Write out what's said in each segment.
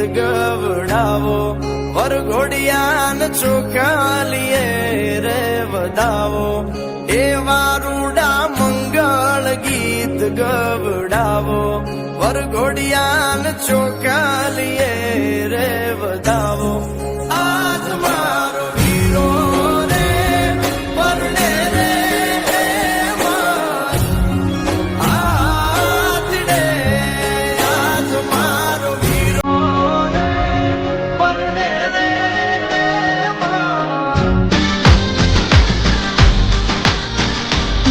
ગીત ગવડાવો વરઘોડિયાન ચોખાલીએ રે વધાવો. એ વારુડા મંગળ ગીત ગવડાવો વરઘોડિયાન ચોખાલીએ રે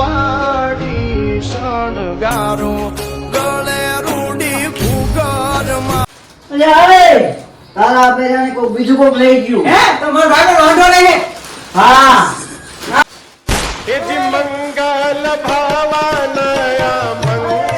અંબાડી શણગારો ગળે રૂડી ફુગારમાં. અરે આવે! તારા પેરાને કોઈ બીજું કોક લઈ ગયું. હે? તમારો ભાગો વાંધો નહીં ને. હા. મંગલ ભાવાનયા મંગલ